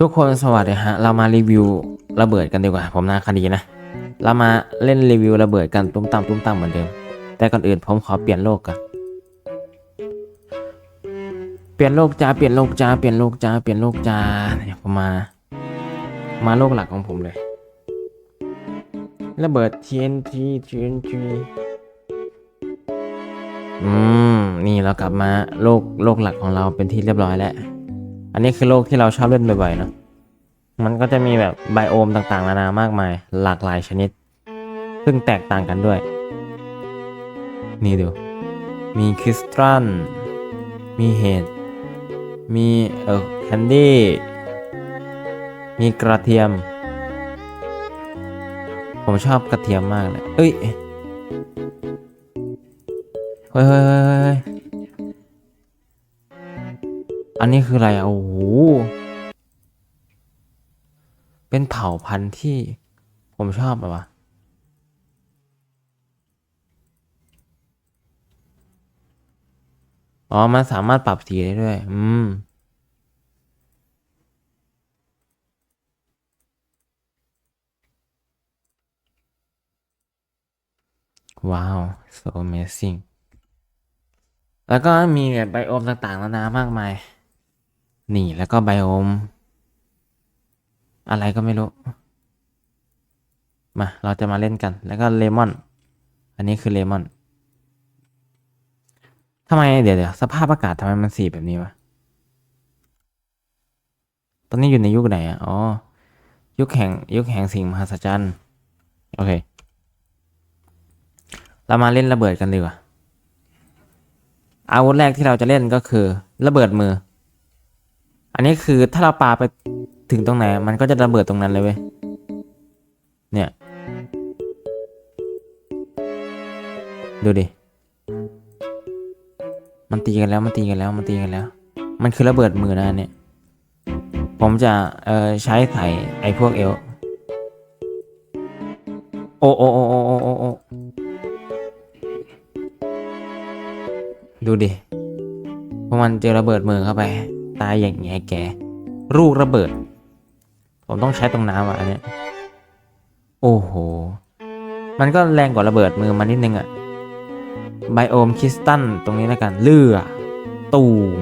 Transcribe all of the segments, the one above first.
ทุกคนสวัสดีฮะ เรามารีวิวระเบิดกันดีกว่า ผมนาคดีนะ เรามาเล่นรีวิวระเบิดกันตุ้มตามตุ้มตามเหมือนเดิม แต่ก่อนอื่นผมขอเปลี่ยนโลกกันเปลี่ยนโลกจ้าเปลี่ยนโลกจ้าเปลี่ยนโลกจ้าเปลี่ยนโลกจ้าเนี่ยผมมา มาโลกหลักของผมเลย ระเบิด TNT TNT อืม นี่เรากลับมาโลกโลกหลักของเราเป็นที่เรียบร้อยแล้ว อันนี้คือโลกที่เราชอบเล่นบ่อยๆเนอะมันก็จะมีแบบไบโอมต่างๆนานามากมาย หลากหลายชนิด ซึ่งแตกต่างกันด้วย นี่ดู มีคริสตัลมีเห็ดมีเออแคนดี้ มีกระเทียม ผมชอบกระเทียมมากเลย เอ้ย เฮ้ยเฮ้ยเฮ้ย อันนี้คืออะไรอะโอ้โห เป็นเผ่าพันธุ์ที่ผมชอบอะวะอ๋อ มันสามารถปรับสีได้ด้วย อืม ว้าว so amazing แล้วก็มีแบบไบโอมต่างๆนานามากมาย นี่แล้วก็ไบโอม อะไรก็ไม่รู้ มา เราจะมาเล่นกัน แล้วก็เลมอน อันนี้คือเลมอนทำไมเดี๋ยวเดี๋ยวสภาพอากาศทำไมมันสีแบบนี้วะ ตอนนี้อยู่ในยุคไหนอะ อ๋อ ยุคแห่งยุคแห่งสิ่งมหัศจรรย์ โอเค เรามาเล่นระเบิดกันดีกว่าอาวุธแรกที่เราจะเล่นก็คือ ระเบิดมือ อันนี้คือถ้าเราปาไปถึงตรงไหน มันก็จะระเบิดตรงนั้นเลยเว้ย เนี่ย ดูดิ มันตีกันแล้ว มันตีกันแล้ว มันตีกันแล้ว มันคือระเบิดมือนะอันเนี่ย ผมจะเอ่อใช้ใส่ไอ้พวกเอลโอโอโอโอโอโอโอดูดิพอมันเจอระเบิดมือเข้าไป ตายอย่างแง่แกลูกระเบิด ผมต้องใช้ตรงน้ำอะอันเนี้ยโอ้โห มันก็แรงกว่าระเบิดมือมันนิดนึงอะไบโอมคริสตัลตรงนี้แล้วกันเลือตูม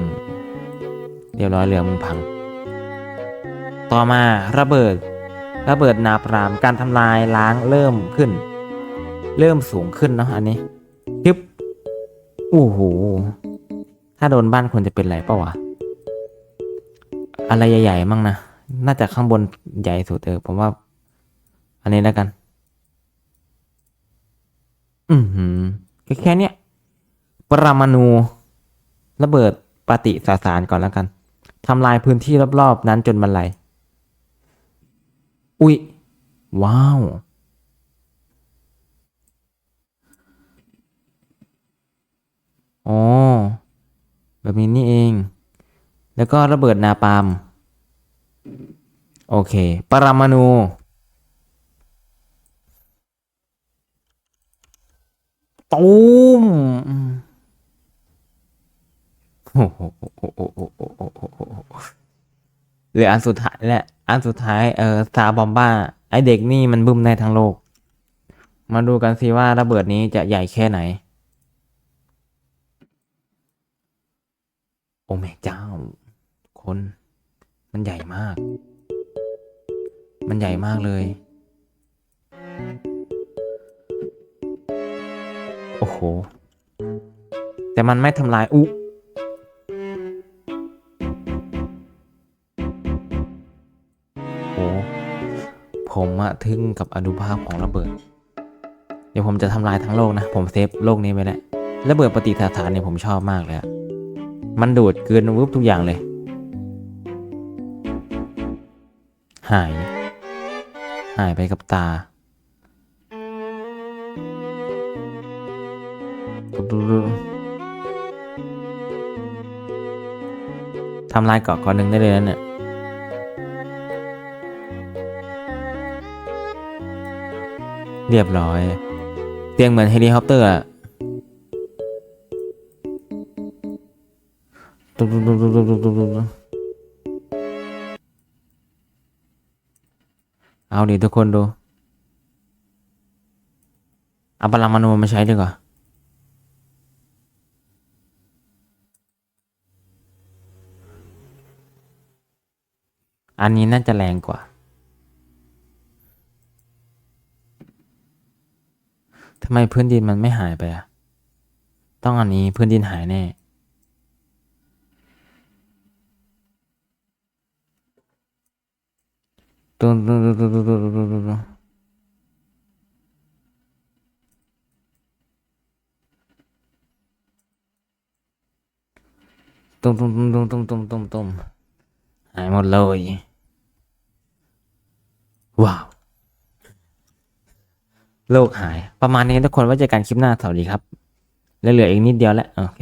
เรียบร้อยเรือมึงพัง ต่อมาระเบิด ระเบิดนาปรามการทำลายล้างเริ่มขึ้น เริ่มสูงขึ้นเนาะอันนี้ยึบโอ้โหถ้าโดนบ้านคนจะเป็นไรเปล่าวะ อะไรใหญ่ๆมั่งนะ น่าจะข้างบนใหญ่สุดเออผมว่า อันนี้แล้วกัน อือหือแค่แค่เนี้ยปรมาณูระเบิดปฏิสสารก่อนแล้วกันทำลายพื้นที่รอบๆ นั้นจนบรรลัยอุ๊ย ว้าว อ๋อ แบบนี้นี่เอ แล้วก็ระเบิดนาปาล์มโอเค ปรมาณูตูมโอ้โหเหลืออันสุดท้ายแหละ อันสุดท้าย เออซาบอมบ้า ไอเด็กนี่มันบึ้มในทั้งโลก มาดูกันสิว่าระเบิดนี้จะใหญ่แค่ไหน โอ้แม่เจ้า คน มันใหญ่มาก มันใหญ่มากเลย โอ้โห แต่มันไม่ทำลายอุโอ้ผมอะทึ่งกับอนุภาพของระเบิด เดี๋ยวผมจะทำลายทั้งโลกนะ ผมเซฟโลกนี้ไว้แล้วระเบิดปฏิสถานเนี่ยผมชอบมากเลยอะมันดูดเกินวุบทุกอย่างเลย หาย หายไปกับตาทำลายเกาะก้อนหนึ่งได้เลยนะเนี่ยเรียบร้อย เตียงเหมือนเฮลิคอปเตอร์อะตุ๊บตุ๊บตุ๊บตุ๊บตุ๊บตุ๊บ เอาดิทุกคนดู เอาพลังมนูมาใช้ดีกว่าอันนี้น่าจะแรงกว่า ทำไมพื้นดินมันไม่หายไปอะ ต้องอันนี้พื้นดินหายแน่ ตัวตัวตัวตัวตัวตัวตัวตุมตุมตุมตุมตุมตุมตุมหายหมดเลย ว้าว โลกหาย ประมาณนี้ทุกคนไว้เจอกันคลิปหน้าสวัสดีครับ และเหลืออีกนิดเดียวแล้ว โอเค